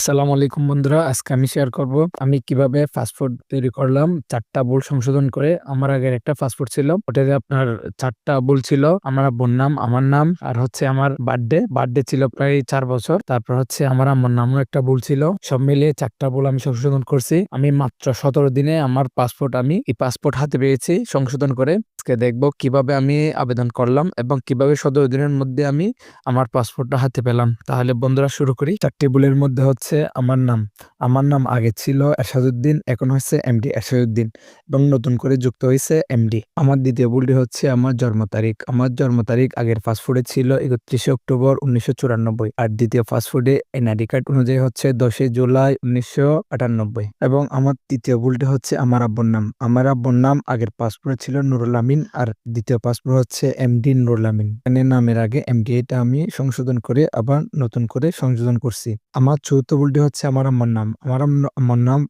আসসালামু আলাইকুম বন্ধুরা, আজকে আমি শেয়ার করব আমি কীভাবে ফাস্টফুড তৈরি করলাম, চারটা ভুল সংশোধন করে আমার আগের একটা ফাস্টফুড ছিল। ওটাতে আপনার চারটা ভুল ছিল, আমার আব্বুর নাম, আমার নাম আর হচ্ছে আমার বার্থডে বার্থডে ছিল প্রায় চার বছর, তারপর হচ্ছে আমার আম্মার নামও একটা ভুল ছিল। সব মিলিয়ে চারটা ভুল আমি সংশোধন করছি। আমি মাত্র সতেরো দিনে আমার পাসপোর্ট আমি, এই পাসপোর্ট হাতে পেয়েছি সংশোধন করে। আজকে দেখব কীভাবে আমি আবেদন করলাম এবং কীভাবে সতেরো দিনের মধ্যে আমি আমার পাসপোর্টটা হাতে পেলাম। তাহলে বন্ধুরা শুরু করি। চারটি ভুলের মধ্যে হচ্ছে আমার নাম। আমার নাম আগে ছিল এরশাদুদ্দিন এখন হচ্ছে এমডি এরশাদুদ্দিন এবং নতুন করে যুক্ত হয়েছে এমডি। আমার দ্বিতীয় ভুলটি হচ্ছে আমার জন্ম তারিখ। আমার জন্ম তারিখ আগের ফাস্টফুডে ছিল একত্রিশে অক্টোবর উনিশশো চুরানব্বই আর দ্বিতীয় ফাস্টফুডে এনআইডি কার্ড অনুযায়ী হচ্ছে দশই জুলাই উনিশশো আটানব্বই এবং আমার তৃতীয় ভুলটি হচ্ছে আমার আব্বুর নাম। আমার আব্বুর নাম আগের পাসপোর্টে ছিল নুরুল আমিন আর দ্বিতীয় পাসপোর্ট হচ্ছে এমডি নুরুল আমিন। এখানে নামের আগে এমডি এটা আমি সংশোধন করে আবার নতুন করে সংশোধন করছি। আমার চতুর্থ ভুলটি হচ্ছে আমার আম্মার নাম। আমার আম্মার নাম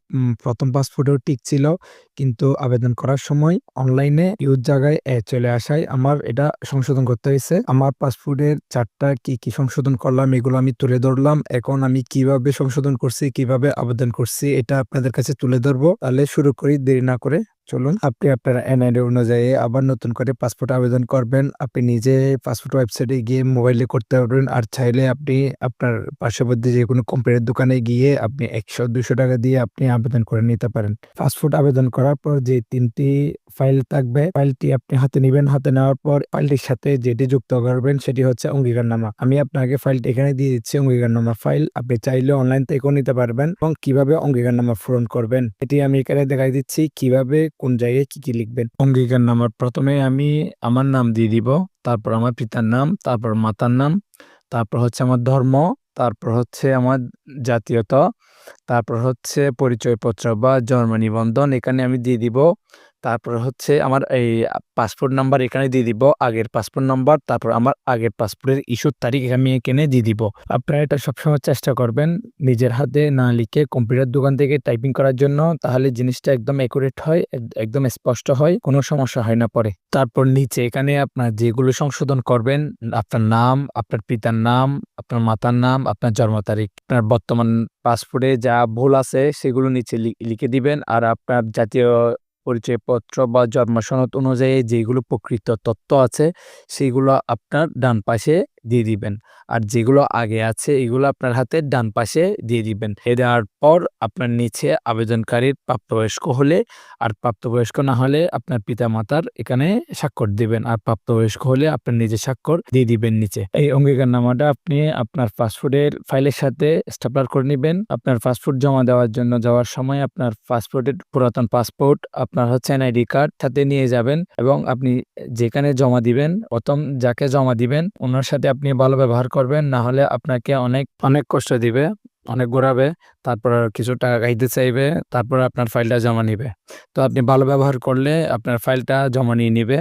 প্রথম পাসপোর্টেও ঠিক ছিল, কিন্তু আবেদন করার সময় অনলাইনে ইউজ জায়গায় চলে আসায় আমার এটা সংশোধন করতে হয়েছে। আমার পাসপোর্টের চারটা কি কি সংশোধন করলাম, এগুলো আমি তুলে ধরলাম। এখন আমি কীভাবে সংশোধন করছি, কীভাবে আবেদন করছি, এটা আপনাদের কাছে তুলে ধরবো। তাহলে শুরু করি, দেরি না করে। চলুন। আপনি আপনার এনআইডি অনুযায়ী আবার নতুন করে পাসপোর্ট আবেদন করবেন। আপনি নিজে পাসপোর্ট ওয়েবসাইটে গিয়ে মোবাইলে করতে পারবেন। আর চাইলে আপনি আপনার পার্শ্ববর্তী যে কোনো কম্পিউটার দোকানে গিয়ে আপনি একশো, দুশো টাকা দিয়ে আপনি আবেদন করে নিতে পারেন। পাসপোর্ট আবেদন করার পর যে তিনটি ফাইল থাকবে, ফাইলটি আপনি হাতে নেবেন। হাতে নেওয়ার পর ফাইলটির সাথে যেটি যুক্ত করবেন সেটি হচ্ছে অঙ্গীকারনামা। আমি আপনাকে ফাইলটি এখানে দিয়ে দিচ্ছি, অঙ্গীকারনামা ফাইল। আপনি চাইলে অনলাইন থেকেও নিতে পারবেন। এবং কীভাবে অঙ্গীকারনামা পূরণ করবেন, এটি আমি এখানে দেখাই দিচ্ছি। কীভাবে কোন জায়গায় কি কি লিখবেন? অঙ্গীকার নাম প্রথমে আমি আমার নাম দিয়ে দিব, তারপর আমার পিতার নাম, তারপর মাতার নাম, তারপর হচ্ছে আমার ধর্ম, তারপর হচ্ছে আমার জাতীয়তা, তারপর হচ্ছে পরিচয়পত্র বা জন্ম নিবন্ধন, এখানে আমি দিয়ে দিব। তারপর হচ্ছে আমার এই পাসপোর্ট নাম্বার এখানে দিয়ে দিব, আগের পাসপোর্ট নাম্বার তারপর আমার আগের পাসপোর্টের ইস্যুর তারিখ আমি এখানে দিয়ে দিব। আপনারা এটা সবসময় চেষ্টা করবেন নিজের হাতে না লিখে কম্পিউটার দোকান থেকে টাইপিং করার জন্য, তাহলে জিনিসটা একদম একুরেট হয় একদম স্পষ্ট হয়, কোনো সমস্যা হয় না পরে। তারপর নিচে এখানে আপনার যেগুলো সংশোধন করবেন, আপনার নাম, আপনার পিতার নাম, আপনার মাতার নাম, আপনার জন্ম তারিখ, আপনার বর্তমান পাসপোর্টে যা ভুল আছে সেগুলো নিচে লিখে দিবেন, আর আপনার জাতীয় পরিচয়পত্র বা জন্ম সনদ অনুযায়ী যেগুলো প্রকৃত তথ্য আছে সেগুলো আপনার ডান পাশে দিয়ে দিবেন। আর যেগুলো আগে আছে, এগুলো আপনার হাতে ডান পাশে দিয়ে দিবেন। এ দেওয়ার পর আপনার নিচে আবেদনকারীর প্রাপ্তবয়স্ক হলে, আর প্রাপ্তবয়স্ক না হলে আপনার পিতা মাতার এখানে স্বাক্ষর দিবেন। আর প্রাপ্তবয়স্ক হলে আপনার নিজে স্বাক্ষর দিয়ে দিবেন নিচে। এই অঙ্গীকারনামাটা আপনি আপনার পাসপোর্টের ফাইলের সাথে স্টাপলার করে নেবেন। আপনার পাসপোর্ট জমা দেওয়ার জন্য যাওয়ার সময় আপনার পাসপোর্টের পুরাতন পাসপোর্ট, আপনার হচ্ছে এনআইডি কার্ড সাথে নিয়ে যাবেন এবং আপনি যেখানে জমা দিবেন, প্রথম যাকে জমা দিবেন, ওনার সাথে আপনি ভালো ব্যবহার করবেন না হলে আপনাকে অনেক অনেক কষ্ট দিবে অনেক ঘোরাবে। তারপর কিছু টাকা খাইতে চাইবে, তারপর আপনার ফাইলটা জমা নিবে। তো আপনি ভালো ব্যবহার করলে আপনার ফাইলটা জমা নিয়ে নিবে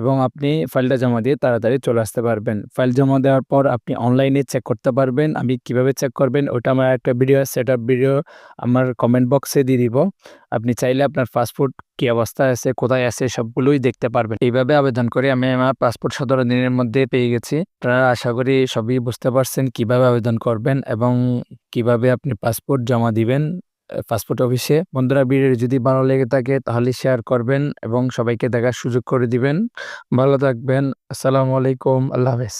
এবং আপনি ফাইলটা জমা দিয়ে তাড়াতাড়ি চলে আসতে পারবেন। ফাইল জমা দেওয়ার পর আপনি অনলাইনে চেক করতে পারবেন, আমি কীভাবে চেক করবেন ওটা আমার একটা ভিডিও সেট ভিডিও আমার কমেন্ট বক্সে দিয়ে দিব। আপনি চাইলে আপনার পাসপোর্ট কি অবস্থায় আছে, কোথায় আছে, সবগুলোই দেখতে পারবেন। এইভাবে আবেদন করে আমি আমার পাসপোর্ট সতেরো দিনের মধ্যে পেয়ে গেছি। আপনারা আশা করি সবই বুঝতে পারছেন কীভাবে আবেদন করবেন এবং কীভাবে আপনি পাসপোর্ট জমা দিবেন পাসপোর্ট অফিসে বন্ধুরা ভিডিও যদি ভালো লেগে থাকে, তাহলে শেয়ার করবেন এবং সবাইকে দেখার সুযোগ করে দিবেন। ভালো থাকবেন। আসসালামু আলাইকুম। আল্লাহ হাফেজ।